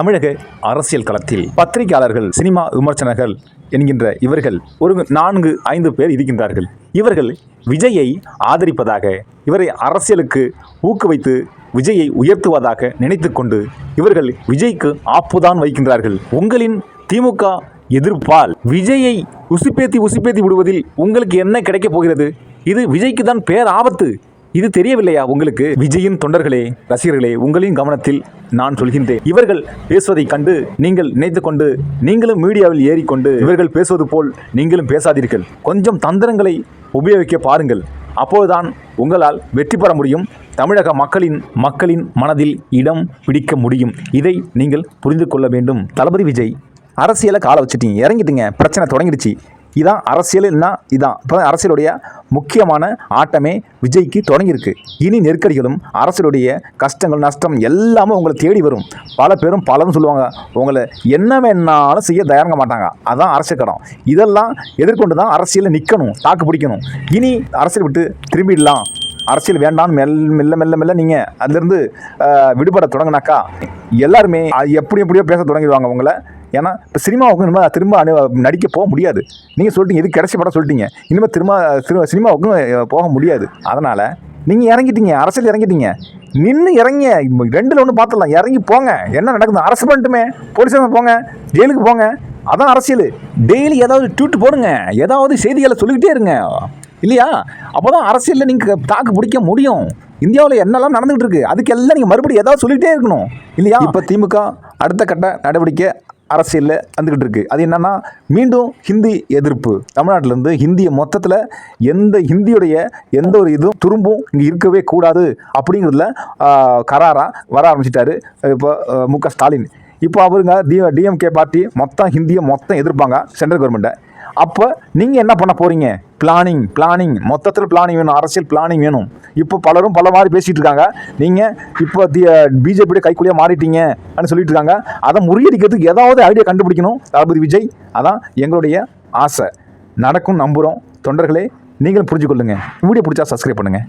தமிழக அரசியல் களத்தில் பத்திரிகையாளர்கள் சினிமா விமர்சனர்கள் என்கின்ற இவர்கள் ஒரு நான்கு ஐந்து பேர் இருக்கின்றார்கள். இவர்கள் விஜயை ஆதரிப்பதாக இவரை அரசியலுக்கு ஊக்குவித்து விஜயை உயர்த்துவதாக நினைத்துக்கொண்டு இவர்கள் விஜய்க்கு ஆப்புதான் வைக்கின்றார்கள். உங்களின் திமுக எதிர்ப்பால் விஜயை உசுப்பேத்தி உசுப்பேத்தி விடுவதில் உங்களுக்கு என்ன கிடைக்கப் போகிறது? இது விஜய்க்கு தான் பேர் ஆபத்து இது தெரியவில்லையா உங்களுக்கு? விஜயின் தொண்டர்களே ரசிகர்களே உங்களின் கவனத்தில் நான் சொல்கின்றேன். இவர்கள் பேசுவதைக் கண்டு நீங்கள் நினைத்துக்கொண்டு நீங்களும் மீடியாவில் ஏறிக்கொண்டு இவர்கள் பேசுவது போல் நீங்களும் பேசாதீர்கள். கொஞ்சம் தந்திரங்களை உபயோகிக்க பாருங்கள். அப்போதுதான் உங்களால் வெற்றி பெற முடியும். தமிழக மக்களின் மக்களின் மனதில் இடம் பிடிக்க முடியும். இதை நீங்கள் புரிந்து கொள்ள வேண்டும். தளபதி விஜய் அரசியலை காலை வச்சுட்டீங்க. இறங்கிட்டீங்க. பிரச்சனை தொடங்கிடுச்சு. இதான் அரசியல்னா இதான். இப்போ அரசியலுடைய முக்கியமான ஆட்டமே விஜய்க்கு தொடங்கியிருக்கு. இனி நெருக்கடிகளும் அரசியலுடைய கஷ்டங்கள் நஷ்டம் எல்லாமே உங்களை தேடி வரும். பல பேரும் பலரும் சொல்லுவாங்க. உங்களை என்ன வேணாலும் செய்ய தயாரிக்க மாட்டாங்க. அதான் அரசியல் கடம். இதெல்லாம் எதிர்கொண்டு தான் அரசியலில் நிற்கணும் தாக்கு பிடிக்கணும். இனி அரசியல் விட்டு திரும்பிடலாம். அரசியல் வேண்டாம்னு மெல் மெல்ல மெல்ல மெல்ல நீங்கள் அதுலேருந்து விடுபட தொடங்கினாக்கா எல்லாருமே எப்படி எப்படியோ பேச தொடங்கிடுவாங்க உங்களை. ஏன்னா இப்போ சினிமாவுக்கு இனிமேல் திரும்ப அனு நடிக்க போக முடியாது. நீங்கள் சொல்லிட்டீங்க இது கிடைச்ச படம் சொல்லிட்டீங்க. இனிமேல் திரும்ப திரு சினிமாவுக்கும் போக முடியாது. அதனால் நீங்கள் இறங்கிட்டீங்க அரசியல் இறங்கிட்டீங்க. நின்று இறங்க ரெண்டில் ஒன்று பார்த்துடலாம் இறங்கி போங்க. என்ன நடக்குது? அரசு பண்ணிட்டுமே. போலீஸ் போங்க. ஜெயிலுக்கு போங்க. அதான் அரசியல். டெய்லி ஏதாவது ட்வீட் போடுங்க. ஏதாவது செய்திகளை சொல்லிக்கிட்டே இருங்க. இல்லையா? அப்போ தான் அரசியலில் நீங்கள் தாக்கு பிடிக்க முடியும். இந்தியாவில் என்னெல்லாம் நடந்துகிட்டு இருக்கு? அதுக்கெல்லாம் நீங்கள் மறுபடியும் ஏதாவது சொல்லிகிட்டே இருக்கணும். இல்லையா? இப்போ திமுக அடுத்த கட்ட நடவடிக்கை அரசியலில் வந்துக்கிட்டு இருக்கு. அது என்னன்னா மீண்டும் ஹிந்தி எதிர்ப்பு. தமிழ்நாட்டிலேருந்து ஹிந்தியை மொத்தத்தில் எந்த ஹிந்தியுடைய எந்த ஒரு இதுவும் துரும்பும் இங்கே இருக்கவே கூடாது அப்படிங்கிறதுல கராராக வர ஆரம்பிச்சிட்டாரு இப்போ மு க ஸ்டாலின். இப்போ அவருங்க டி டிஎம்கே பார்ட்டி மொத்தம் ஹிந்தியை மொத்தம் எதிர்ப்பாங்க சென்ட்ரல் கவர்மெண்ட்டை. அப்போ நீங்கள் என்ன பண்ண போகிறீங்க பிளானிங் பிளானிங் மொத்தத்தில் பிளானிங் வேணும். அரசியல் பிளானிங் வேணும். இப்போ பலரும் பல மாதிரி பேசிகிட்டு இருக்காங்க நீங்கள் இப்போ தி பிஜேபியோட கைக்குள்ளேயே மாறிட்டீங்க அப்படின்னு சொல்லிட்டு இருக்காங்க அதை முறியடிக்கிறதுக்கு ஏதாவது ஐடியா கண்டுபிடிக்கணும். தளபதி விஜய் அதான் எங்களுடைய ஆசை. நடக்கும் நம்புகிறோம் தொண்டர்களே நீங்களும் புரிஞ்சுக்கொள்ளுங்க. வீடியோ பிடிச்சா சப்ஸ்கிரைப் பண்ணுங்கள்